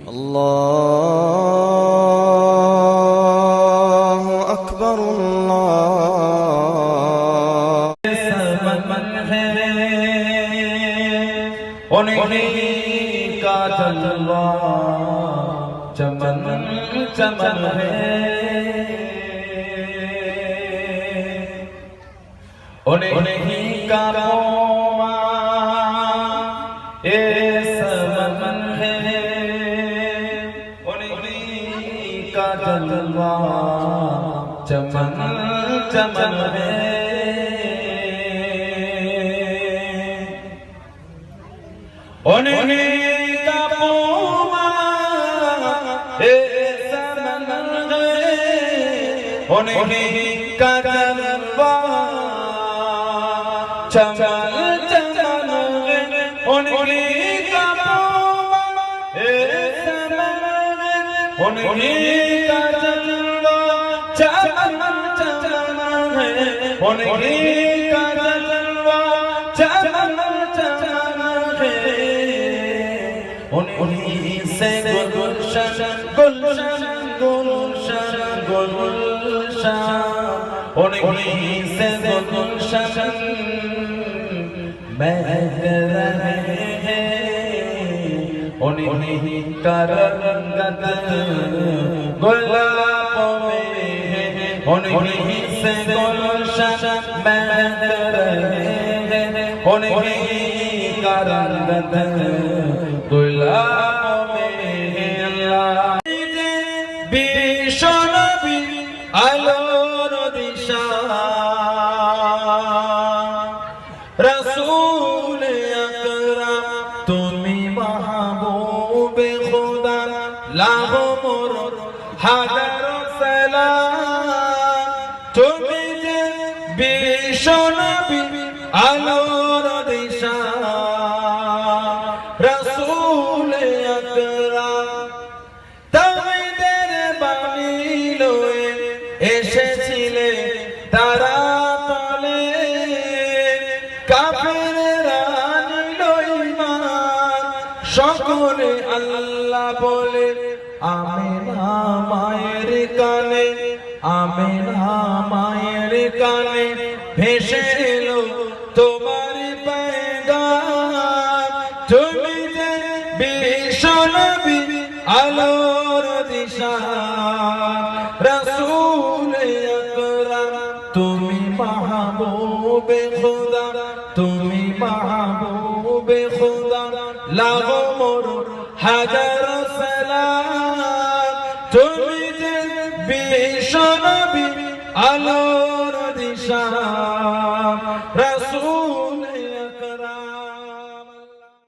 الله أكبر الله انہیں کا جلوہ چمن چمن ہے انہیں کا का जलवा चमन चमन है उन्हीं का पोमा ए समन है उन्हीं का जलवा चमन चमन है उन्हीं का जलवा चमन चमन है उन्हीं का जलवा चमन चमन है उन्हीं से गुलशन गुलशन गुलशन गुलशन उन्हीं से गुलशन महक रहे हैं उन्हीं का रंगत गुलाबों में है उन्हीं से गुलशन महक रहे हैं उन्हीं का रंगत गुलाबों में है अल्लाह বিশ্বনবী আলোর দিশা রসুল লাহো মোর হাজার তুমি যে আলোর দিশা। রসুল আকরাম বাণী লয়ে এসেছিলে তারা তলে। কাফেররা সকলে আল্লাহ বলে, আমিনা মায়ের কানে, আমিনা মায়ের কানে ভেসে এলো তোমার পেগাম তুমি যে আলোর দিশা। রসুল তুমি মাহবুবে খোদা, তুমি মাহবুবে খোদা লাগো হাজার সালাম। তুমি যে বিশ্বনবী আলোর দিশা।